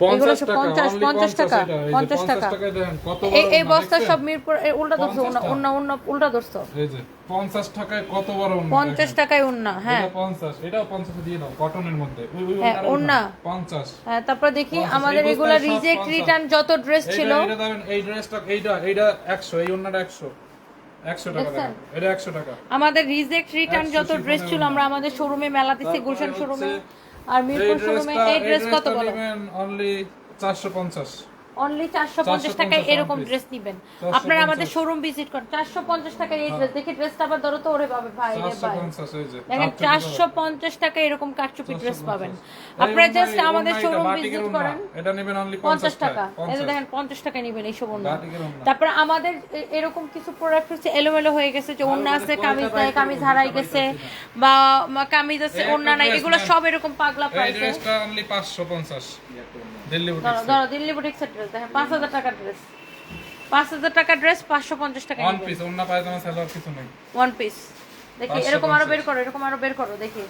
এই যে 50 টাকা। টাকায় দেখেন কত এই বড় এই ওড়না, বস্তা সব মিরপুর উল্টা ধরছো 50 উন্না টাকা। উন্না উন্না উল্টা ধরছো। এই যে 50 টাকায় কত বড় ওড়না 50 দেখেন। টাকায় উন্না হ্যাঁ। এটা 50 এটাও 50 দিয়ে দাও কটনের মধ্যে। ওই ওই হ্যাঁ, ওড়নার ওড়না। 50 হ্যাঁ তারপর দেখি আমাদের এগুলা রিজেক্ট রিটার্ন যত ড্রেস ছিল। এইটা এই ড্রেসটা এইটা এইটা 100 এই ওড়নাটা 100 100 টাকা দেখছেন? দেখেন এটা 100 টাকা। আমাদের রিজেক্ট রিটার্ন যত ড্রেস ছিল আমরা আমাদের শোরুমে মেলা দিছি তারপরে গুলশান শোরুমে আর মিরপুর শোরুমে এই ড্রেস কত বলো? অনলি 450 অনলি চারশো পঞ্চাশ টাকায় এরকম ড্রেস নিবেন। আপনারা আমাদের শোরুম ভিজিট করেন। চারশো পঞ্চাশ টাকায় এই ড্রেস দেখি ড্রেসটা আবার ধরো তো ওরে পাবে ভাই ভাই। 450 এই যে দেখেন চারশো পঞ্চাশ টাকা এরকম কাটচুপি ড্রেস পাবেন। আপনারা জাস্ট আমাদের শোরুম ভিজিট করেন। এটা নেবেন অনলি পঞ্চাশ টাকা। এই দেখেন পঞ্চাশ টাকা নিবেন বাটিকের ওড়না। তারপর আমাদের এরকম কিছু প্রোডাক্ট হচ্ছে এলোমেলো হয়ে গেছে যে ওড়না আছে কামিজ নাই কামিজ হারাই গেছে বা কামিজ আছে এই একটা নাই এগুলো সব এরকম পাগলা এই প্রাইসে ড্রেসটা অনলি 550 দিল্লি ধরো বুটিক্স ধরো দিল্লি বুটিক্সের ড্রেস দেখেন পাঁচ হাজার টাকার ড্রেস পাঁচ হাজার টাকার ড্রেস পাঁচশো পঞ্চাশ টাকা ওয়ান পিস ওন্না পায়জামা সালোয়ার কিছু নেই। ওয়ান পিস দেখি এরকম আরও বের করো এরকম আরও বের করো দেখি।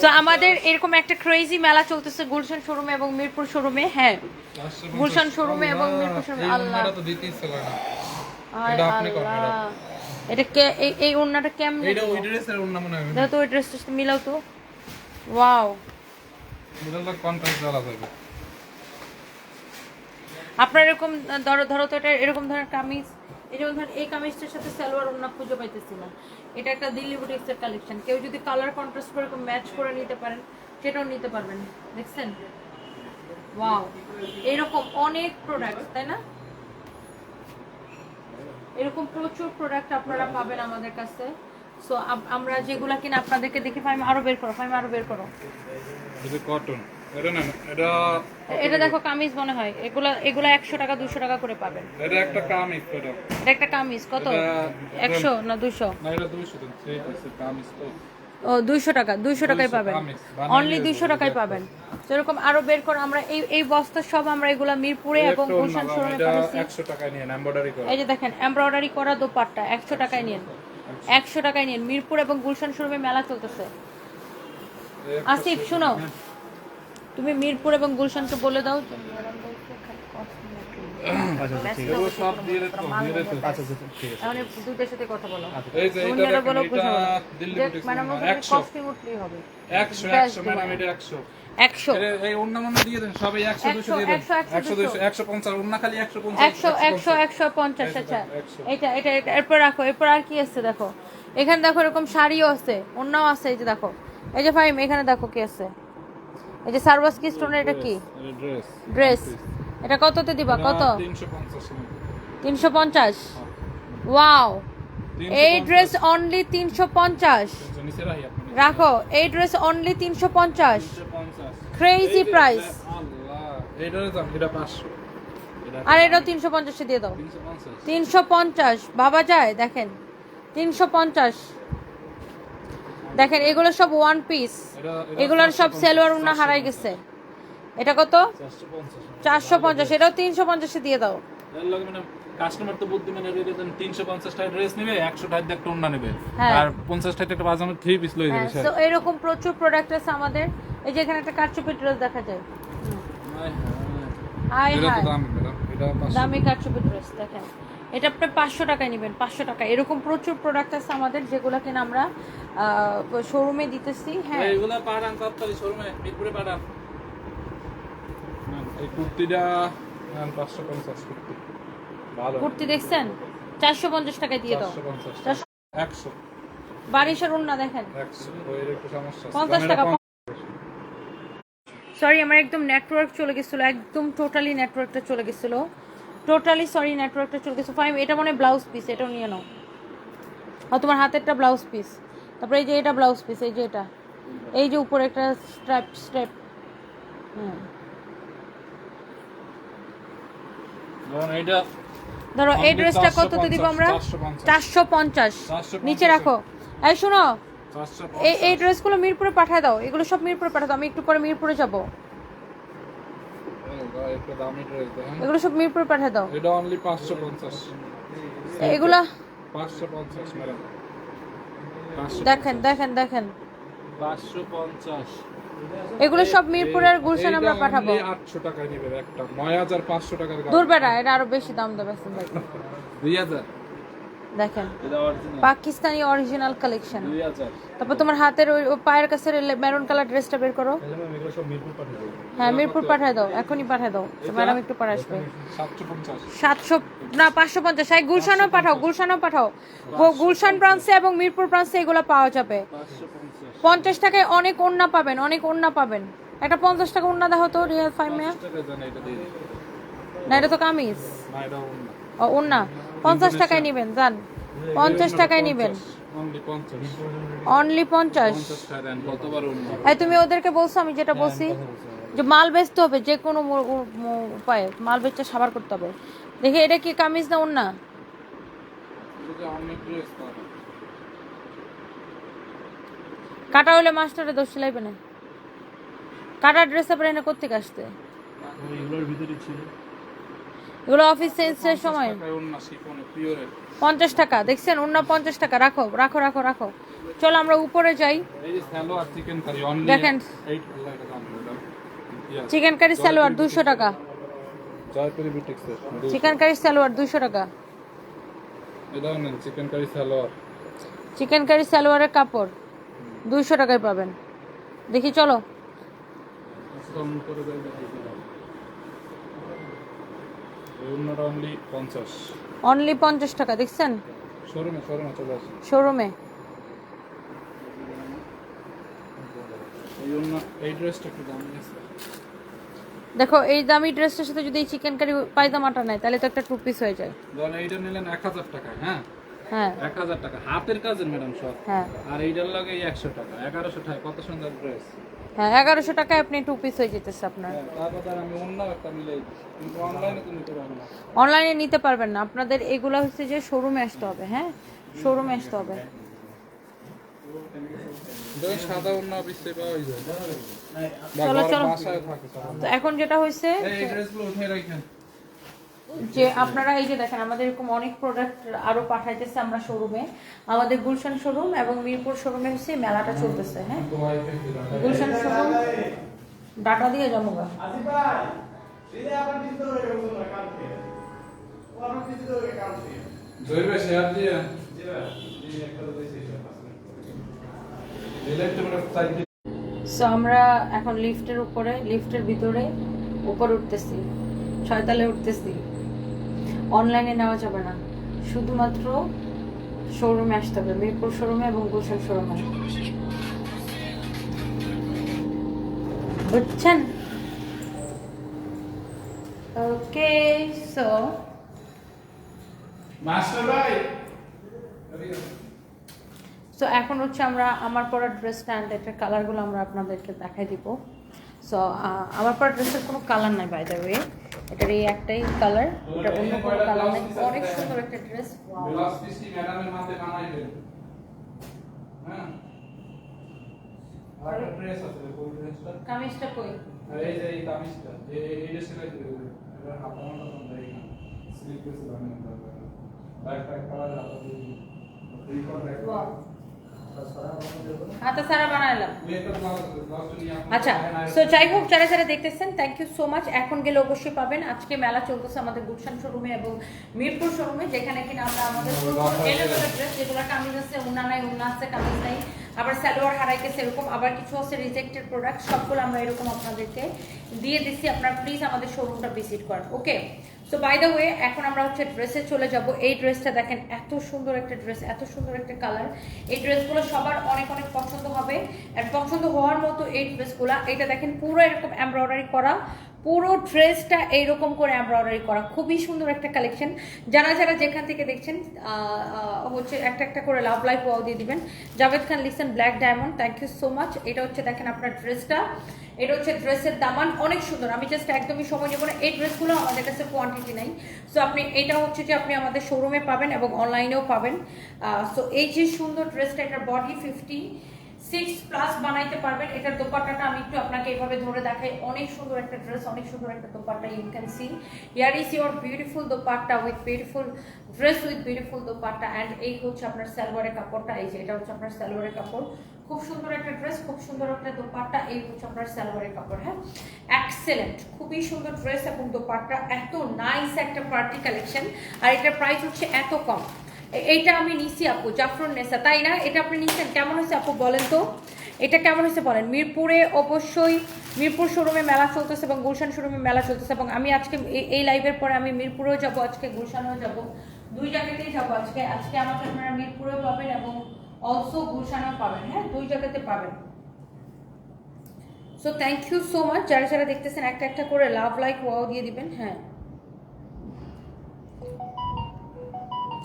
সো আমাদের এরকম একটা ক্রেজি মেলা চলতেছে গুলশান শোরুমে এবং মিরপুর শোরুমে হ্যাঁ। 450 গুলশান শোরুমে এবং মিরপুর শোরুমে এই আল্লাহ। ওন্নাটা তো দিতেই ছিল না। এটা আপনি করেন, এটা কে এই এই ওড়নাটা কেমন এইটা ওই ড্রেসের ওন্না মনে হয় দেখো তো ওই ড্রেসটা মিলাও তো। ওয়াও মিডল কন্ট্রাস্ট দেওয়া যাবে। আপনার এরকম ধরো ধরো তো এটা এরকম ধরনের কামিজ, এই যেমন ধরেন এই কামিজটার সাথে সালোয়ার ওড়না খুঁজে পাইতেছি না এটা একটা দিল্লি বুটিক্সের কালেকশন কেউ যদি কালার কন্ট্রাস্ট করে ম্যাচ করে নিতে পারেন, সেটাও নিতে পারবেন। দেখছেন? ওয়াও এরকম অনেক প্রোডাক্ট তাই না? এরকম প্রচুর প্রোডাক্ট আপনারা পাবেন আমাদের কাছে। সো আমরা যেগুলা কিনা আপনাদেরকে দেখে ফাইম আরও বের করো ফাইম আরও বের করো। কটন এটা না এটা এটা দেখো কামিজ মনে হয় এগুলা এগুলা একশো টাকা দুশো টাকা করে পাবেন। এটা একটা কামিজ এটা। এটা একটা কামিজ কত? এটা- একশো না দুশো না এটা 200 দিন কামিজ তো। ও দুইশো টাকা দুইশো টাকায় পাবেন। অনলি দুইশো টাকায় পাবেন। সেরকম আরও বের করো আমরা এই এই বস্তা সব আমরা এগুলা মিরপুরে এবং গুলশান 100 নিয়ে এমব্রয়ডারি করে। এই যে দেখেন এমব্রয়ডারি করা দোপাট্টা একশো টাকায় নিন একশো। টাকায় নিন মিরপুর এবং গুলশান শোরুমে মেলা চলতেছে। আসিফ শুনো। তুমি মিরপুর এবং গুলশানকে বলে দাও যে ম্যাডাম বলছে খালি cosmetic। এগুলো সব দিয়ে দিত দিয়ে দিত এখন এই দুইটার সাথে কথা বলো। এই যে এটা অন্যরা দেখেন, বলো এটা বুঝাবো দিল্লি যে বুটিক্স ম্যাডাম ওন্না, বলছে 100 কস্টিং উঠলেই হবে। 100 100 ম্যাডাম এটা 100 একশো। এর- এই ওন্না দিয়ে দেন সবাই 100 200 দিয়ে দেন। 100, 100, 100 200 150 ওন্না খালি 150 একশো একশো একশো পঞ্চাশ। এটা এটা এটা এরপর রাখো এরপর আর কি আছে দেখো? এখানে দেখো এরকম শাড়িও আছে অন্যও আছে এই যে দেখো। এই যে ফাইম এখানে দেখো কি আছে? এই যে সার্ভাস কি স্টোনের এটা কি? ড্রেস ড্রেস এটা কততে দিবা? কত? 350 তিনশো পঞ্চাশ? ওয়াও। এই ড্রেস অনলি তিনশো পঞ্চাশ। নিচে রাখি আপনি রাখো এই ড্রেস অনলি তিনশো পঞ্চাশ। 350 ক্রেজি প্রাইস আল্লাহ। এইটার দাম এটা 500 এটা আর এটাও তিনশো পঞ্চাশে দিয়ে দাও। 350 তিনশো পঞ্চাশ। ভাবা যায় দেখেন। তিনশো পঞ্চাশ। দেখেন এগুলো সব ওয়ান পিস এগুলোর সব সেলোয়ার উন্না হারাই গেছে। এটা কত? চারশো পঞ্চাশ। এটাও তিনশো পঞ্চাশে দিয়ে দাও। মানে কাস্টমার তো বুদ্ধিমানের রেটে দেন 350 টাকা ড্রেস নেবে 100 টাকা একটা ওন্না নেবে। হ্যাঁ। আর 50 টাকা একটা পাজামা থ্রি পিস লই হ্যাঁ তো এরকম প্রচুর প্রোডাক্ট আছে আমাদের। এই যে এখানে একটা কারচুপি ড্রেস দেখা যায়। হাই হাই দাম ম্যাডাম। এটা 500 দামি কারচুপি ড্রেস দেখেন। এটা আপনি পাঁচশো টাকায় নেবেন পাঁচশো টাকা এরকম প্রচুর প্রোডাক্ট আছে আমাদের যেগুলো কিনা আমরা শোরুমে দিতেছি হ্যাঁ। এইগুলা পাঠান তাড়াতাড়ি শোরুমে মিরপুরে পাঠান। এই কুর্তিটা নেন 550 কুর্তি। ভালো। কুর্তি দেখছেন? চারশো পঞ্চাশ টাকায় দিয়ে দাও। 450 চারশো 100 বারিশের উন্না দেখেন। 100 ওই একটু সমস্যা আছে। পঞ্চাশ টাকা সরি আমার একদম নেটওয়ার্ক চলে গেছিল একদম টোটালি নেটওয়ার্কটা চলে গেছিল। টোটালি সরি নেটওয়ার্কটা চলে গেছে ফাইম এটা মনে ব্লাউজ পিস এটাও নিয়ে নাও। আর তোমার হাতেরটা ব্লাউজ পিস তারপরে এই যে এটা ব্লাউজ পিস এই যে এটা। এই যে উপরে একটা স্ট্র্যাপ স্ট্র্যাপ হুম। ধরো এই ড্রেসটা কততে দিব আমরা? চারশো পঞ্চাশ। নিচে রাখো। এই শোনো এই এই ড্রেসগুলো মিরপুরে পাঠায় দাও। এগুলো সব মিরপুরে পাঠায় দাও। আমি একটু পরে মিরপুরে যাব একটু দামি ড্রেস দেখেন এগুলো সব মিরপুর পাঠিয়ে দাও। এটা অনলি 550 এগুলা 550 ম্যাডাম দেখেন দেখেন দেখেন। 550 এগুলো সব মিরপুর আর গুলশান আমরা পাঠাবো। only 800 টাকা দিবেন একটা 9500 টাকার দূর বেড়া এটা আরও বেশি দাম দেবে ভাই 2000 দেখেন। পাকিস্তানি অরিজিনাল কালেকশন তারপর তোমার হাতের ওই পায়ের কাছে মেরুন কালার ড্রেসটা বের করো। এগুলো সব মিরপুর পাঠিয়ে দেবো হ্যাঁ মিরপুর পাঠায় দাও এখনই পাঠায় দাও। তো ম্যাডাম একটু পরে আসবে। 750 সাতশো না পাঁচশো পঞ্চাশ। এই গুলশানও পাঠাও গুলশানও পাঠাও। গুলশান ব্রাঞ্চে এবং মিরপুর ব্রাঞ্চে এগুলো পাওয়া যাবে। 550 পঞ্চাশ। টাকায় অনেক ওন্না পাবেন অনেক ওন্না পাবেন। একটা পঞ্চাশ টাকা ওন্না দেখো তো রিয়াল দিই। না এটা তো কামিজ। না এটা অন্য ও ওন্না পঞ্চাশ টাকায় নেবেন যান পঞ্চাশ টাকায় নেবেন। অনলি পঞ্চাশ। 50 টাকা দেন কতবার অন্য এই তুমি ওদেরকে বলছো আমি যেটা বলছি যে মাল বেচতে হবে যে কোনো উপায়ে। মাল বেচতে সাবার করতে হবে। দেখি এটা কি কামিজ না পাবে কাটা হলে মাস্টারে দোষ লাইবে না। কাটা ড্রেস পরে এনে কোথেকে আসতে? ভিতরে ছিল। এগুলো অফিস চেঞ্জের সময়। পঞ্চাশ টাকা দেখছেন? অন্য পঞ্চাশ টাকা রাখো রাখো রাখো রাখো। চলো আমরা উপরে যাই। দেখেন। 8 টাকা দাম এটা চিকেন কারি সালোয়ার দুশো টাকা। চিকেন কারি সালোয়ার দুশো টাকা। Chicken curry salwar. Chicken curry সালোয়ারের কাপড় দুইশো টাকায় পাবেন। দেখি চলো। এই অন্যটা অনলি 50 অনলি পঞ্চাশ টাকা দেখছেন? শোরুমে শোরুমে চলে আসে। শোরুমে এই ড্রেসটা একটু দাম আছে দেখো এই দামি ড্রেসটার সাথে যদি এই চিকেন কারি পায়জামাটা নেয় তাহলে তো একটা টু পিস হয়ে যায়। ধরেন এইটা নিলেন 1000 টাকা হ্যাঁ? হ্যাঁ। 1000 টাকা হাতের কাজের ম্যাডাম সব হ্যাঁ। আর এইটার লাগে এই 100 টাকা 1100 টাকা কত সুন্দর ড্রেস হ্যাঁ এগারোশো টাকায় আপনি টু পিস হয়ে যেতেছে আপনার। হ্যাঁ অনলাইনে নিতে পারবেন না। আপনাদের এগুলো হচ্ছে যে শোরুমে আসতে হবে হ্যাঁ? শোরুমে আসতে হবে। চলো, চলো। তো এখন যেটা হয়েছে এই ড্রেসগুলো উঠে রাখেন যে আপনারা এই যে দেখেন, আমাদের এরকম অনেক প্রোডাক্ট আরও পাঠাইতেছে আমরা শোরুমে আমাদের গুলশান শোরুম এবং মিরপুর শোরুমে হচ্ছে মেলাটা চলতেছে হ্যাঁ? গুলশান শোরুম ডাটা দিয়ে যাব গা। জয়বে শেয়ার দিয়ে সো আমরা এখন লিফটের উপরে লিফটের ভিতরে, উপরে উঠতেছি ছয়তলে উঠতেছি। অনলাইনে নেওয়া যাবে না। শুধুমাত্র শোরুমে আসতে হবে মিরপুর শোরুমে এবং গুলশান শোরুমে বুঝছেন? ওকে সো মাস্টার ভাই। সো এখন হচ্ছে আমরা আমার পরা ড্রেসটা অ্যান্ড এটার কালারগুলো আমরা আপনাদেরকে দেখাই দিব। সো আমার পরা ড্রেসের কোনো কালার নাই বাই দ্য ওয়ে এটার এই একটাই কালার এটা অন্য কোনো কালার নাই। অনেক সুন্দর একটা ড্রেস ম্যাডামের মাঝে বানাইবেন হ্যাঁ? আর ড্রেস আছে কোন ড্রেসটা কামিজটা কই? আর এই যে এই কামিজটা এই এই- সেলাই করে দেবেন এবার হাতানোটা তোমরা এখানে স্লিপ করে বানানো দরকার ব্যাক প্যাক করা যাবে ফ্রি কর রাখো. হাতে সারা আচ্ছা সো যাই হোক যারা যারা দেখতেছেন থ্যাংক ইউ সো মাচ এখন গেলে অবশ্যই পাবেন। আজকে মেলা চলতেছে আমাদের গুলশান শোরুমে এবং মিরপুর শোরুমে যেখানে কিনা আমরা আমাদের ড্রেস যেগুলো কামিজ আছে উন্না নাই আছে কামিজ নাই আবার সালোয়ার হারাই গেছে এরকম আবার কিছু আছে রিজেক্টেড প্রোডাক্ট সবগুলো আমরা এরকম আপনাদেরকে দিয়ে দিচ্ছি আপনারা প্লিজ আমাদের শোরুমটা ভিজিট করেন okay so by the way এখন আমরা হচ্ছে ড্রেসে চলে যাব। এই ড্রেসটা দেখেন, এত সুন্দর একটা ড্রেস এত সুন্দর একটা কালার এই ড্রেসগুলো সবার অনেক অনেক পছন্দ হবে। আর পছন্দ হওয়ার মতো এই ড্রেসগুলো এটা দেখেন পুরো এরকম এমব্রয়ডারি করা। পুরো ড্রেসটা এইরকম করে এমব্রয়ডারি করা। খুবই সুন্দর একটা কালেকশন যারা যারা যেখান থেকে দেখছেন হচ্ছে একটা একটা করে লাভ লাইফ ওয়াও দিয়ে দিবেন। জাভেদ খান লিখছেন black diamond thank you so much এটা হচ্ছে দেখেন আপনার ড্রেসটা। এটা হচ্ছে ড্রেসের দামান অনেক সুন্দর। আমি জাস্ট একদমই সময় নেব না। এই ড্রেসগুলো আমাদের কাছে কোয়ান্টিটি নাই। সো আপনি, এটা হচ্ছে যে আপনি আমাদের শোরুমে পাবেন এবং অনলাইনেও পাবেন। সো এই যে সুন্দর ড্রেসটা, এটার বডি ফিফটি সিক্স প্লাস বানাইতে পারবেন। এটার দোপাট্টাটা আমি একটু আপনাকে এইভাবে ধরে দেখাই। অনেক সুন্দর একটা ড্রেস অনেক সুন্দর একটা dupatta you can see here is your beautiful dupatta with beautiful dress with beautiful dupatta and এই হচ্ছে আপনার সালোয়ারের কাপড়টা। এই যে, এটা হচ্ছে আপনার সালোয়ারের কাপড়। খুব সুন্দর একটা ড্রেস খুব সুন্দর একটা দোপাট্টা। এই হচ্ছে আপনার সালোয়ারের কাপড় হ্যাঁ? এক্সেলেন্ট খুবই সুন্দর ড্রেস এবং দোপাট্টা। এত নাইস একটা পার্টি কালেকশন আর এটার প্রাইস হচ্ছে এত কম। এইটা আমি নিছি আপু, জাফরুন নেসা, তাই না? এটা আপনি নিচ্ছেন কেমন হয়েছে আপু বলেন তো? এটা কেমন হয়েছে বলেন? মিরপুরে অবশ্যই মিরপুর শোরুমে মেলা চলতেছে এবং গুলশান শোরুমে মেলা চলতেছে এবং আমি আজকে এই- লাইভের পরে আমি মিরপুরেও যাব, আজকে গুলশানেও যাব। দুই জায়গাতেই যাব আজকে। আজকে আমাকে আপনারা মিরপুরেও পাবেন এবং অলসো গুলশানেও পাবেন হ্যাঁ? দুই জায়গাতে পাবেন। So thank you so much যারা যারা দেখতেছেন, একটা একটা করে লাভ লাইক ওয়াও দিয়ে দিবেন হ্যাঁ।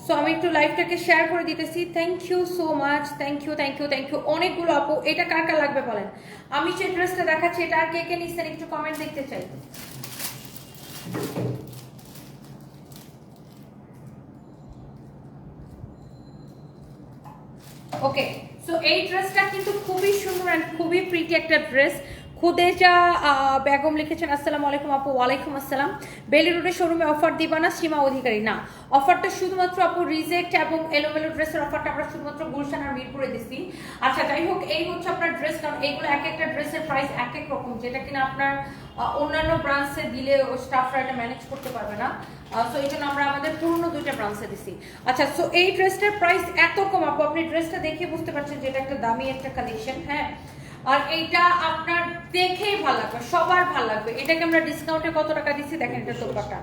সো আমি একটু লাইভটাকে শেয়ার করে দিতেছি। Thank you so much thank you thank you thank you অনেকগুলো আপু, এটা কার কার লাগবে বলেন? আমি যে ড্রেসটা দেখাচ্ছি, এটা আর কে কে নিচ্ছেন একটু কমেন্ট দেখতে চাই। ওকে সো এই ড্রেসটা কিন্তু খুবই সুন্দর অ্যান্ড খুবই প্রিটি একটা ড্রেস খুদেজা বেগম লিখেছেন, আসসালামু আলাইকুম আপু, ওয়ালাইকুম আসসালাম। বেলি রোডের শোরুমে অফার দিবা না, সীমা অধিকারী? না। অফারটা শুধুমাত্র আপু রিজেক্ট এবং এলোমেলো ড্রেসের অফারটা আমরা শুধুমাত্র গুলশান আর মিরপুরে দিচ্ছি। আচ্ছা যাই হোক, এই হচ্ছে আপনার ড্রেস কারণ এইগুলো এক একটা ড্রেসের প্রাইস এক এক রকম, যেটা কিনা আপনার অন্যান্য ব্রাঞ্চে দিলে স্টাফরা এটা ম্যানেজ করতে পারবে না। সো এই জন্য আমরা আমাদের পুরনো দুইটা ব্রাঞ্চে দিছি আচ্ছা সো এই ড্রেসটার প্রাইস এত কম আপু, আপনি ড্রেসটা দেখে বুঝতে পারছেন যে এটা একটা দামি একটা কালেকশন হ্যাঁ? আর এইটা আপনার দেখেই ভালো লাগবে সবার ভালো লাগবে। এটাকে আমরা ডিসকাউন্টে কত টাকা দিচ্ছি? দেখেন এটা দোপাটা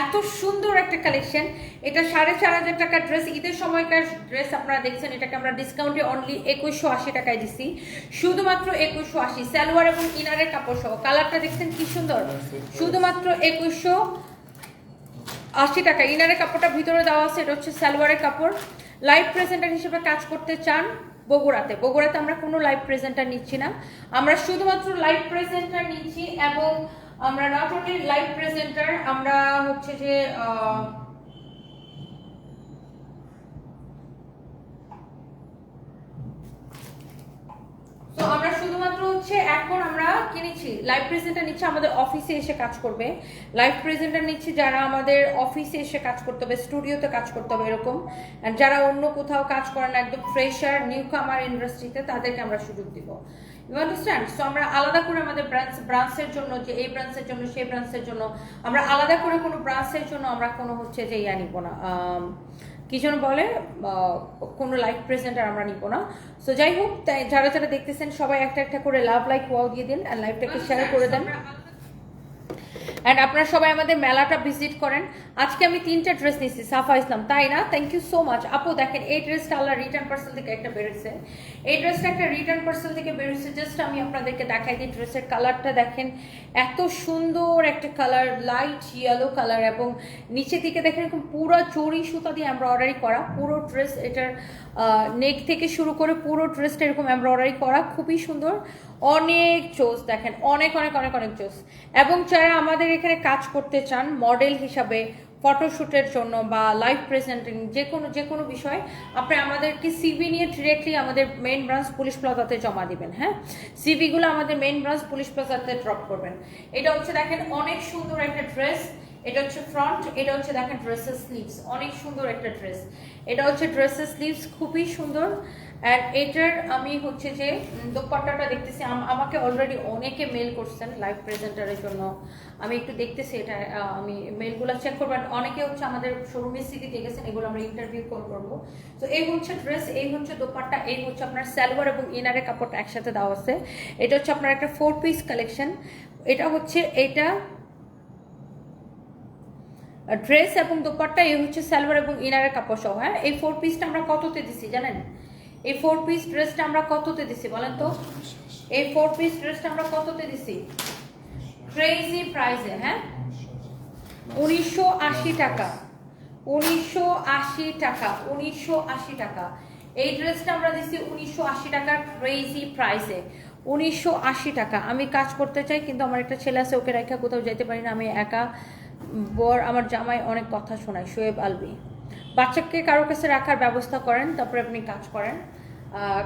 এত সুন্দর একটা কালেকশন এটা সাড়ে চার হাজার টাকার ড্রেস ঈদের সময়কার ড্রেস আপনারা দেখছেন এটাকে আমরা ডিসকাউন্টে অনলি একুশশো আশি টাকায় দিচ্ছি। শুধুমাত্র একুশশো আশি। সালোয়ার এবং ইনারের কাপড় সহ। কালারটা দেখছেন কি সুন্দর? শুধুমাত্র একুশশো আশি টাকা। ইনারের কাপড়টা ভিতরে দেওয়া আছে এটা হচ্ছে সালোয়ারের কাপড়। লাইভ প্রেজেন্টার হিসেবে কাজ করতে চান বগুড়াতে। বগুড়াতে আমরা কোনো লাইভ প্রেজেন্টার নিচ্ছি না। আমরা শুধুমাত্র লাইভ প্রেজেন্টার নিচ্ছি এবং আমরা নট অনলি লাইভ প্রেজেন্টার আমরা হচ্ছে যে আহ, তো আমরা শুধুমাত্র হচ্ছে এখন আমরা কিনেছি লাইভ প্রেজেন্টার নিচ্ছে, আমাদের অফিসে এসে কাজ করবে। লাইভ প্রেজেন্টার নিচ্ছি যারা আমাদের অফিসে এসে কাজ করতে হবে স্টুডিওতে কাজ করতে হবে এরকম। যারা অন্য কোথাও কাজ করেন একদম ফ্রেশার নিউ কামার ইন্ডাস্ট্রিতে তাদেরকে আমরা সুযোগ দিব। ইউ আন্ডারস্ট্যান্ড সো আমরা আলাদা করে আমাদের ব্রাঞ্চ ব্রাঞ্চের জন্য যে এই ব্রাঞ্চের জন্য, সেই ব্রাঞ্চের জন্য, আমরা আলাদা করে কোনো ব্রাঞ্চের জন্য আমরা কোনো হচ্ছে যে ইয়া নিব না কি যেন বলে কোনো লাইভ প্রেজেন্টার আমরা নিব না। সো যাই হোক যারা যারা দেখতেছেন, সবাই একটা একটা করে লাভ লাইক ওয়াও দিয়ে দিন আর লাইভটাকে শেয়ার করে দেন। অ্যান্ড আপনারা সবাই আমাদের মেলাটা ভিজিট করেন। আজকে আমি তিনটা ড্রেস নিয়েছি, সাফা ইসলাম। তাই না? থ্যাংক ইউ সো মাচ আপু, দেখেন, এই ড্রেসটা আল্লাহ রিটার্ন পার্সেল থেকে একটা বেরোচ্ছে। এই ড্রেসটা একটা রিটার্ন পার্সেল থেকে বেরোচ্ছে। জাস্ট আমি আপনাদেরকে দেখাই দিই ড্রেসের কালারটা দেখেন। এত সুন্দর একটা কালার লাইট ইয়েলো কালার এবং নিচে দিকে দেখেন, এরকম পুরো চড়ি সুতা দিয়ে এমব্রয়ডারি করা। পুরো ড্রেস এটার নেক থেকে শুরু করে পুরো ড্রেসটা এরকম এমব্রয়ডারি করা। খুবই সুন্দর। অনেক চোস, দেখেন। অনেক অনেক অনেক অনেক চোস। এবং যারা আমাদের এখানে কাজ করতে চান মডেল হিসাবে ফটোশ্যুটের জন্য বা লাইভ প্রেজেন্টিং যে কোনো যে কোনো বিষয়, আপনি আমাদেরকে সিভি নিয়ে ডিরেক্টলি আমাদের মেন ব্রাঞ্চ পুলিশ প্লাজাতে জমা দিবেন হ্যাঁ? সিভিগুলো আমাদের মেন ব্রাঞ্চ পুলিশ প্লাজাতে ড্রপ করবেন। এটা হচ্ছে দেখেন, অনেক সুন্দর একটা ড্রেস এটা হচ্ছে ফ্রন্ট এটা হচ্ছে দেখেন ড্রেসের স্লিভস অনেক সুন্দর একটা ড্রেস এটা হচ্ছে ড্রেসের স্লিভস খুবই সুন্দর। অ্যান্ড এটার আমি হচ্ছে যে দোপাট্টাটা দেখতেছি, আম- আমাকে অলরেডি অনেকে মেল করছেন লাইভ প্রেজেন্টারের জন্য। আমি একটু দেখতেছি এটা আমি মেলগুলো চেক করব। অনেকে হচ্ছে আমাদের শোরুমের সিটি দেখেছেন এগুলো আমরা ইন্টারভিউ কল করব। তো এই হচ্ছে ড্রেস এই হচ্ছে দোপাট্টা, এই হচ্ছে আপনার সালোয়ার এবং ইনারের কাপড়টা একসাথে দেওয়া আছে। এটা হচ্ছে আপনার একটা ফোর পিস কালেকশন এটা হচ্ছে, এটা ড্রেস এবং দোপাট্টা, এই হচ্ছে সালোয়ার এবং ইনারের কাপড় সহ হ্যাঁ? এই ফোর পিসটা আমরা কততে দিছি জানেন? এই ফোর পিস ড্রেসটা আমরা কততে দিছি বলেন তো? এই ফোর পিস ড্রেসটা আমরা কততে দিছি? ক্রেজি প্রাইসে হ্যাঁ? উনিশশো আশি টাকা। উনিশশো আশি টাকা, উনিশশো আশি টাকা। এই ড্রেসটা আমরা দিচ্ছি উনিশশো আশি ক্রেজি প্রাইসে উনিশশো আশি টাকা। আমি কাজ করতে চাই, কিন্তু আমার একটা ছেলে আছে, ওকে রেখা কোথাও যেতে পারি না, আমি একা। বর আমার জামাই অনেক কথা শোনায়, শোয়েব আলবি। বাচ্চাকে কারও কাছে রাখার ব্যবস্থা করেন, তারপরে আপনি কাজ করেন।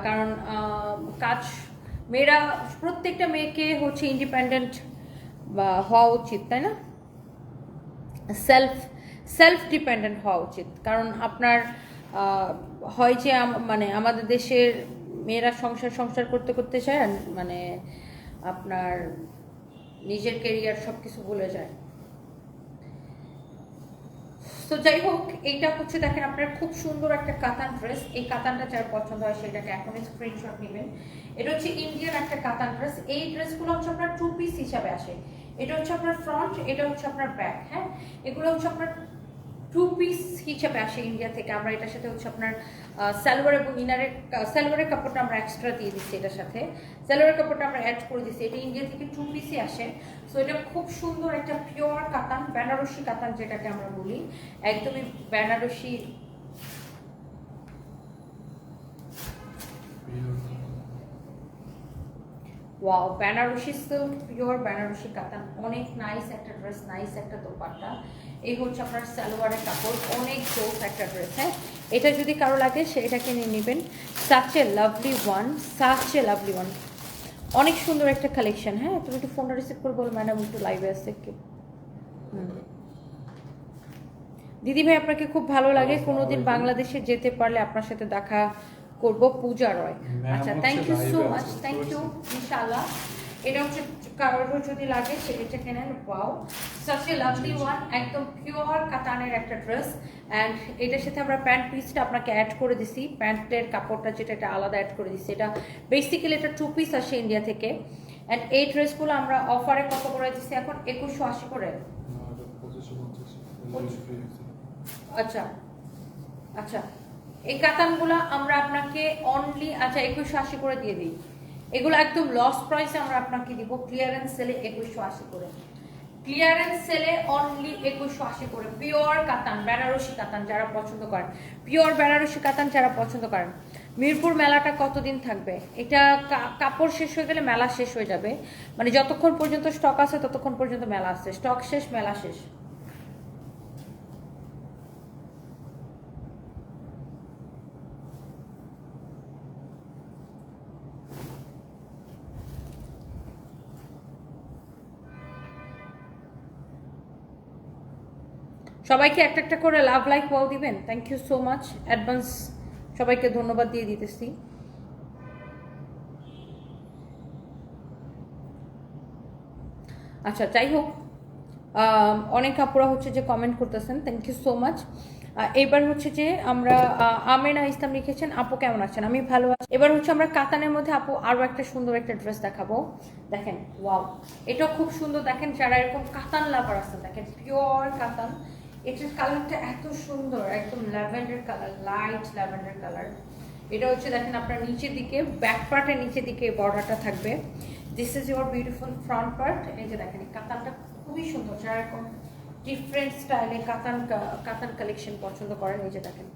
কারণ কাজ, মেয়েরা, প্রত্যেকটা মেয়েকে হচ্ছে ইন্ডিপেন্ডেন্ট বা হওয়া উচিত, তাই না? সেলফ সেলফ ডিপেন্ডেন্ট হওয়া উচিত। কারণ আপনার হয় যে মানে আমাদের দেশের মেয়েরা সংসার সংসার করতে করতে চায় মানে আপনার নিজের কেরিয়ার সব কিছু ভুলে যায়। তো যাই হোক, এইটা হচ্ছে, দেখেন আপনার খুব সুন্দর একটা কাতান ড্রেস এই কাতানটা যার পছন্দ হয় সেটাকে এখনই স্ক্রিনশট নেবেন। এটা হচ্ছে ইন্ডিয়ান একটা কাতান ড্রেস এই ড্রেসগুলো হচ্ছে আপনার টু পিস হিসাবে আসে। এটা হচ্ছে আপনার ফ্রন্ট এটা হচ্ছে আপনার ব্যাক হ্যাঁ? এগুলো হচ্ছে আপনার টু পিস হিসাবে আসে ইন্ডিয়া থেকে। আমরা এটার সাথে হচ্ছে আপনার সালোয়ার এবং ইনারের সালোয়ারের কাপড়টা আমরা এক্সট্রা দিয়ে দিচ্ছি এটার সাথে। সালোয়ারের কাপড়টা আমরা অ্যাড করে দিচ্ছি। এটা ইন্ডিয়া থেকে টু পিসই আসে। সো এটা খুব সুন্দর একটা পিওর কাতান, বেনারসি কাতান যেটাকে আমরা বলি। একদমই Banarasi wow Banarasi silk pure Banarasi কাতান অনেক নাইস একটা ড্রেস নাইস একটা দোপাট্টা। এই হচ্ছে আপনার সালোয়ারের কাপড়। অনেক জোস একটা ড্রেস হ্যাঁ? এটা যদি কারও লাগে সেটাকে নিয়ে নেবেন। Such a lovely one such a lovely one অনেক সুন্দর একটা কালেকশন হ্যাঁ? তুমি একটু ফোনটা রিসিভ করে বলো ম্যাডাম একটু লাইভে আসছে হুম। দিদি ভাই আপনাকে খুব ভালো লাগে। কোনোদিন বাংলাদেশে যেতে পারলে আপনার সাথে দেখা করব পূজা রয়। আচ্ছা thank you so much thank you ইনশাআল্লাহ। এটা হচ্ছে কারোর যদি লাগে সেটা কেনেন? Wow such a lovely one একদম পিওর কাতানের একটা ড্রেস অ্যান্ড এটার সাথে আমরা প্যান্ট পিসটা আপনাকে অ্যাড করে দিছি। প্যান্টের কাপড়টা যেটা এটা আলাদা অ্যাড করে দিছি। এটা বেসিক্যালি এটা টু পিস আসে ইন্ডিয়া থেকে। অ্যান্ড এই ড্রেসগুলো আমরা অফারে কত করে দিচ্ছি এখন একুশশো আশি করে। আচ্ছা আচ্ছা। এই কাতানগুলো আমরা আপনাকে অনলি আচ্ছা একুশশো আশি করে দিয়ে দিই। এগুলো একদম লস প্রাইসে আমরা আপনাকে দিব ক্লিয়ারেন্স সেলে একুশশো আশি করে। ক্লিয়ারেন্স সেলে অনলি একুশশো আশি করে। পিওর কাতান, বেনারসি কাতান যারা পছন্দ করেন। পিওর বেনারসি কাতান যারা পছন্দ করেন। মিরপুর মেলাটা কতদিন থাকবে? এটা কাপড় শেষ হয়ে গেলে মেলা শেষ হয়ে যাবে। মানে যতক্ষণ পর্যন্ত স্টক আছে, ততক্ষণ পর্যন্ত মেলা আছে। স্টক শেষ, মেলা শেষ। সবাইকে একটা একটা করে লাভ লাইক ওয়াও দিবেন। Thank you so much advance সবাইকে ধন্যবাদ দিয়ে দিতেছি। আচ্ছা যাই হোক অনেক আপুরা হচ্ছে যে কমেন্ট করতেছেন। থ্যাংক ইউ সো মাচ এবার হচ্ছে যে আমরা আমেনা ইসলাম লিখেছেন, আপু কেমন আছেন? আমি ভালো আছি। এবার হচ্ছে আমরা কাতানের মধ্যে আপু আরও একটা সুন্দর একটা ড্রেস দেখাবো। দেখেন ওয়াও এটাও খুব সুন্দর। দেখেন যারা এরকম কাতান লাভার আছেন দেখেন পিওর কাতান। এটার কালারটা এত সুন্দর, একদম lavender colour, light lavender colour. এটা হচ্ছে দেখেন আপনার নিচের দিকে ব্যাক পার্টের নিচের দিকে বর্ডারটা থাকবে। This is your beautiful front part এই যে দেখেন কাতানটা খুবই সুন্দর। যারা এরকম ডিফারেন্ট স্টাইলে কাতান কাতান কালেকশন পছন্দ করেন, এই যে দেখেন।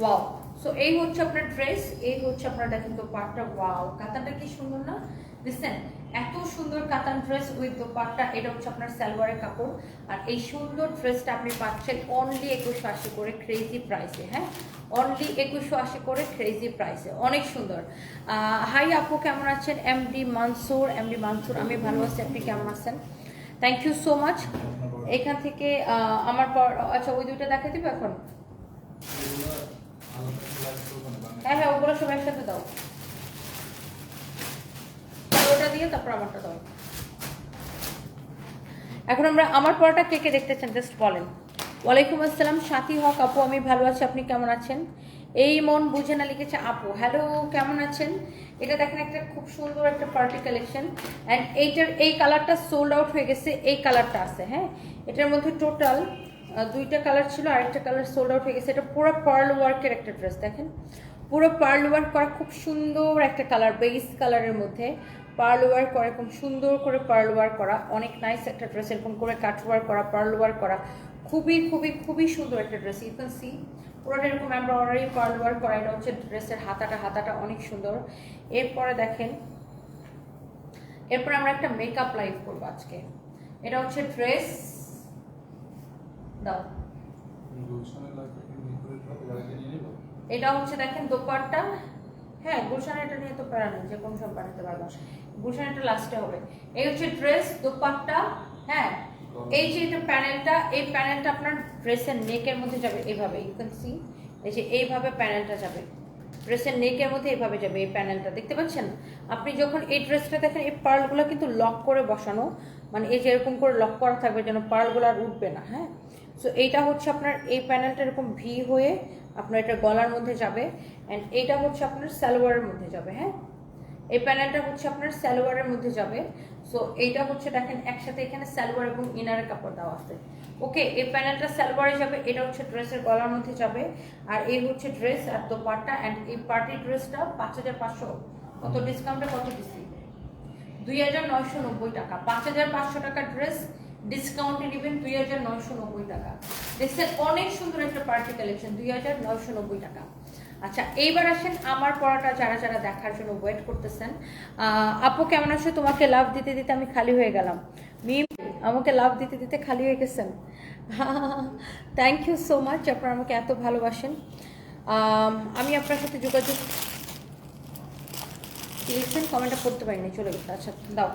ওয়াও সো এই হচ্ছে আপনার ড্রেস এই হচ্ছে আপনার দেখেন তো পার্টটা ওয়াও কাতানটা কি সুন্দর না? দেখছেন এত সুন্দর কাতান ড্রেস উইথ দোপাট্টা, এটা হচ্ছে আপনার সালোয়ারের কাপড়। আর এই সুন্দর ড্রেসটা আপনি পাচ্ছেন অনলি একুশশো আশি করে ক্রেজি প্রাইসে হ্যাঁ? অনলি একুশশো আশি করে ক্রেজি প্রাইসে অনেক সুন্দর। হাই আপু, কেমন আছেন? এমডি মানসুর এমডি মানসুর আমি ভালো আছি, আপনি কেমন আছেন? থ্যাংক ইউ সো মাচ এখান থেকে আমার পর আচ্ছা ওই দুইটা দেখা দিবে এখন? হ্যাঁ হ্যাঁ ওগুলো সব একসাথে দাও। দিয়ে তারপর আমারটা দাও। এখন আমরা আমার পড়াটা কে কে দেখতে চান জাস্ট বলেন। ওয়ালাইকুম আসসালাম, সাথী হক, আপু, আমি ভালো আছি, আপনি কেমন আছেন? এই মন বুঝে না লিখেছে আপু হ্যালো কেমন আছেন? এটা দেখেন একটা খুব সুন্দর একটা পার্টি কালেকশন অ্যান্ড এইটার, এই কালারটা সোল্ড আউট হয়ে গেছে, এই কালারটা আছে হ্যাঁ? এটার মধ্যে টোটাল দুইটা কালার ছিল, আরেকটা কালার সোল্ড আউট হয়ে গেছে, এটা পুরো পার্ল ওয়ার্কের একটা ড্রেস দেখেন? পুরো পার্ল ওয়ার্ক করা খুব সুন্দর একটা কালার বেস কালারের মধ্যে পার্ল ওয়ার্ক করা, এরকম সুন্দর করে পার্ল ওয়ার্ক করা, অনেক নাইস একটা ড্রেস এরকম করে কাট করা পার্ল ওয়ার্ক করা, খুবই খুবই খুবই সুন্দর একটা ড্রেস ইউ ক্যান সি পুরোটা এরকম এমব্রয়ডারি পার্ল ওয়ার্ক করা, এটা হচ্ছে ড্রেসের হাতাটা হাতাটা অনেক সুন্দর। এরপরে দেখেন, এরপরে আমরা একটা মেকআপ লাইভ করব আজকে। এটা হচ্ছে ড্রেস দাও। এটা হচ্ছে দেখেন দোপাট্টা। হ্যাঁ গুলশান এটা নিয়ে তো প্যারা নেই যে কোনো সব বানাতে পারব। গুলশান এটা লাস্টে হবে। এই হচ্ছে ড্রেস দোপাট্টা হ্যাঁ। এই যে এটা প্যানেলটা এই প্যানেলটা আপনার ড্রেসের নেকের মধ্যে যাবে এভাবে ইউ ক্যান সি এই যে এইভাবে প্যানেলটা যাবে। ড্রেসের নেকের মধ্যে এইভাবে যাবে এই প্যানেলটা দেখতে পাচ্ছেন? আপনি যখন এই ড্রেসটা দেখেন এই পার্লগুলো কিন্তু লক করে বসানো। মানে এই যে এরকম করে লক করা থাকবে যেন পার্লগুলো আর উঠবে না হ্যাঁ? সো এইটা হচ্ছে আপনার এই প্যানেলটা এরকম ভি হয়ে আপনার এটা গলার মধ্যে যাবে অ্যান্ড এইটা হচ্ছে আপনার স্যালোয়ারের মধ্যে যাবে হ্যাঁ? এই প্যানেলটা হচ্ছে আপনার স্যালোয়ারের মধ্যে যাবে। সো এইটা হচ্ছে দেখেন একসাথে এখানে স্যালোয়ার এবং ইনারের কাপড় দেওয়া আছে। ওকে এই প্যানেলটা স্যালোয়ারে যাবে, এটা হচ্ছে ড্রেসের গলার মধ্যে যাবে। আর এই হচ্ছে ড্রেস আর দোপাট্টা অ্যান্ড এই পার্টি ড্রেসটা পাঁচ হাজার পাঁচশো, কত ডিসকাউন্টে কত দিচ্ছি দুই হাজার নয়শো নব্বই টাকা। পাঁচ হাজার পাঁচশো টাকা ড্রেস ডিসকাউন্টে নেবেন দুই হাজার নয়শো নব্বই টাকা। ড্রেসের অনেক সুন্দর একটা পার্টি কালেকশন দুই হাজার নয়শো নব্বই টাকা। আচ্ছা এইবার আসেন আমার পড়াটা যারা যারা দেখার জন্য ওয়েট করতেছেন আপু কেমন আছো? তোমাকে লাভ দিতে দিতে আমি খালি হয়ে গেলাম। মিম, আমাকে লাভ দিতে দিতে খালি হয়ে গেছেন। থ্যাংক ইউ সো মাচ আপনারা আমাকে এত ভালোবাসেন। আমি আপনার সাথে যোগাযোগ লিখছেন? কমেন্টটা করতে পারিনি, চলে গেছে। আচ্ছা দাও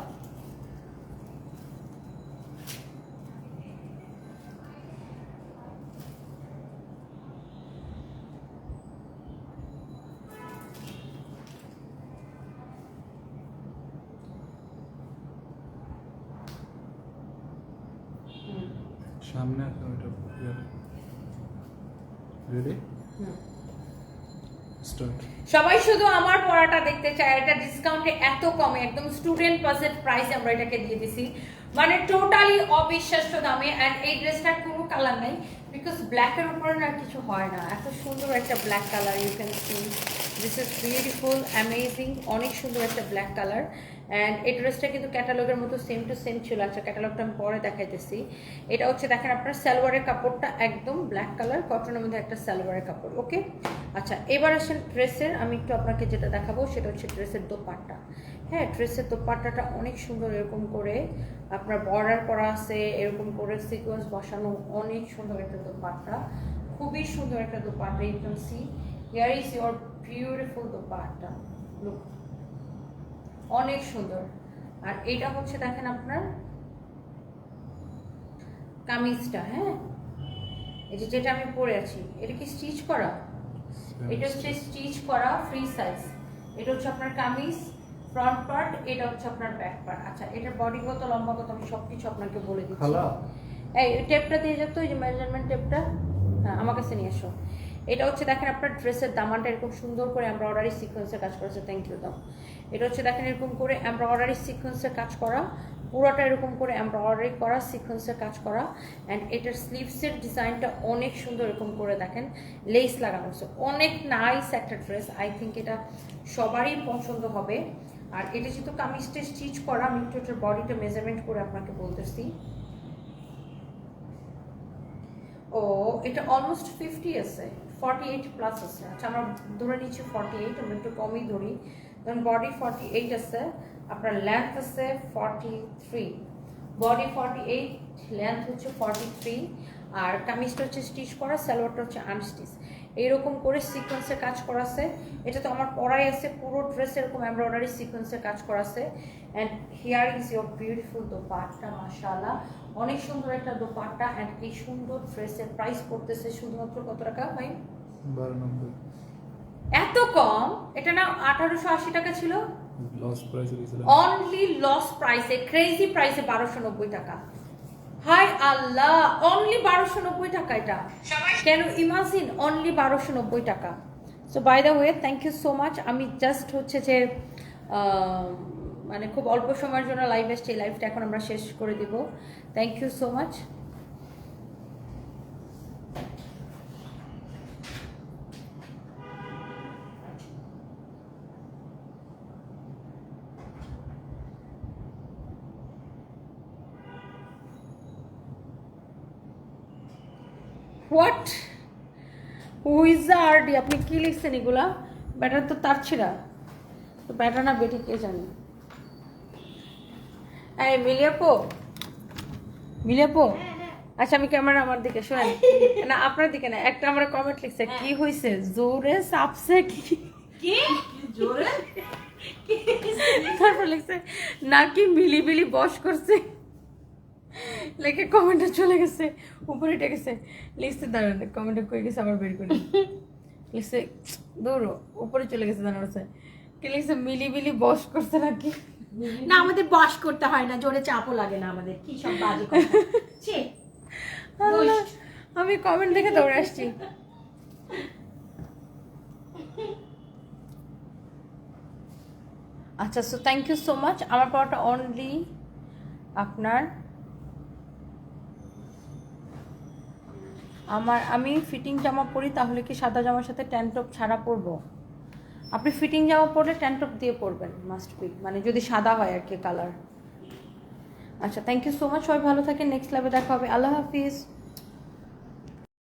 হুম, সামনে রেডি সবাই শুধু আমার পড়াটা দেখতে চায় এটা ডিসকাউন্টে এত কমে একদম স্টুডেন্ট বাজেট প্রাইস আমরা এটাকে দিয়ে দিছি। মানে টোটালি অবিশ্বাস্য দামে অ্যান্ড এই ড্রেসটার কোনো কালার নেই বিকজ ব্ল্যাকের উপরে না কিছু হয় না। এত সুন্দর একটা black colour you can see this is beautiful amazing অনেক সুন্দর একটা ব্ল্যাক কালার অ্যান্ড এই ড্রেসটা কিন্তু ক্যাটালগের মতো সেম টু সেম ছিল। আচ্ছা ক্যাটালগটা আমি পরে দেখাইতেছি। এটা হচ্ছে, দেখেন আপনার সালোয়ারের কাপড়টা একদম ব্ল্যাক কালার কটনের মধ্যে একটা সালোয়ারের কাপড় ওকে আচ্ছা এবার আসেন ড্রেসের আমি একটু আপনাকে যেটা দেখাবো, সেটা হচ্ছে ড্রেসের দোপাট্টা। হ্যাঁ ড্রেসের দোপাট্টাটা অনেক সুন্দর এরকম করে আপনার বর্ডার করা আছে, এরকম করে সিকোয়েন্স বসানো অনেক সুন্দর একটা দোপাট্টা। খুবই সুন্দর একটা dupatta you can see here is your beautiful dupatta. Look অনেক সুন্দর। আর এটা হচ্ছে দেখেন আপনার কামিজটা হ্যাঁ? এই যে যেটা আমি পরে আছি এটা কি স্টিচ করা? এটা হচ্ছে স্টিচ করা ফ্রি সাইজ এটা হচ্ছে আপনার কামিজ ফ্রন্ট পার্ট এটা হচ্ছে আপনার ব্যাক পার্ট আচ্ছা এটার বডি কত লম্বা কত আমি সবকিছু আপনাকে বলে দিচ্ছি। এই টেপটা দিয়ে যেত ওই যে মেজারমেন্ট টেপটা হ্যাঁ আমার কাছে নিয়ে এসো। এটা হচ্ছে দেখেন আপনার ড্রেসের দামানটা এরকম সুন্দর করে এমব্রয়ডারি সিকোয়েন্সের কাজ করেছে থ্যাংক ইউ দাও এটা হচ্ছে দেখেন এরকম করে এমব্রয়ডারি সিকোয়েন্সের কাজ করা, পুরোটা এরকম করে এমব্রয়ডারি করা সিকোয়েন্সের কাজ করা। অ্যান্ড এটার স্লিভসের ডিজাইনটা অনেক সুন্দর এরকম করে দেখেন লেস লাগানো হচ্ছে অনেক নাইস একটা ড্রেস আই থিঙ্ক এটা সবারই পছন্দ হবে। আর এটা যেহেতু কামিজটা স্টিচ করা, আমি একটু এটার বডিটা মেজারমেন্ট করে আপনাকে বলতেছি। ও, এটা অলমোস্ট ফিফটি আছে। ফর্টি এইট প্লাস আছে। আচ্ছা আমরা ধরে নিচ্ছি ফর্টি এইট আমরা একটু কমই ধরি। ধরুন বডি ফর্টি এইট আছে, আপনার লেন্থ আছে forty three body forty eight length হচ্ছে ফর্টি থ্রি আর কামিজটা হচ্ছে স্টিচ করা সালোয়ারটা হচ্ছে আনস্টিচ এইরকম করে সিকোয়েন্সের কাজ করাছে। এটা তো আমার পরাই আছে পুরো ড্রেস এরকম এমব্রয়ডারি সিকোয়েন্সের কাজ করাছে। And here is your beautiful dupatta মাশাআল্লাহ। অনেক সুন্দর একটা দোপাট্টা অ্যান্ড এই সুন্দর ড্রেসের প্রাইস পড়তেছে শুধুমাত্র কত টাকা ভাই? এত কম? এটা না আঠারোশো আশি টাকা ছিল? লস প্রাইস অনলি লস প্রাইসে ক্রেজি প্রাইসে বারোশো নব্বই টাকা। হাই আল্লাহ অনলি বারোশো নব্বই টাকা এটা। কেন? ইমাজিন অনলি বারোশো নব্বই টাকা। So by the way thank you so much আমি জাস্ট হচ্ছে যে মানে খুব অল্প সময়ের জন্য লাইভ এসছে এই লাইভটা এখন আমরা শেষ করে দিব। থ্যাংক ইউ সো মাচ আরডি আপনি কি লিখছেন এগুলা? ব্যাটার তো তার ছিড়া। তো ব্যাটার না বেটি কে জানি? এই মিলিয়াপো মিলিয়াপো আচ্ছা আমি ক্যামেরা আমার দিকে শোনেন। না আপনার দিকে না একটা আমরা কমেন্ট লিখছে কি হইছে? জোরে সাপসে কি? কি? জোরে? তারপর লিখছে নাকি মিলি বিলি বস করছে? লেখে কমেন্টে চলে গেছে উপরে গেছে লিখছে দাঁড়ান কমেন্টে কয়ে গেছে? আবার বের করে। লিখছে দৌড়ো উপরে চলে গেছে জানার কি লিখছে মিলি মিলি বস করছে নাকি? না আমাদের বস করতে হয় না জোরে চাপও লাগে না আমাদের কি সব বাজে কথা। আমি কমেন্ট দেখে দৌড়ে আসছি। আচ্ছা so thank you so much আমার পড়াটা অনলি আপনার আমার, আমি ফিটিং জামা পরি, তাহলে কি সাদা জামার সাথে ট্যানটপ ছাড়া পরবো? আপনি ফিটিং জামা পরলে ট্যানটপ দিয়ে পরবেন মাস্ট বি মানে যদি সাদা হয় আর কি কালার আচ্ছা থ্যাংক ইউ সো মাচ সবাই ভালো থাকেন নেক্সট লাইভে দেখা হবে, আল্লাহ হাফিজ।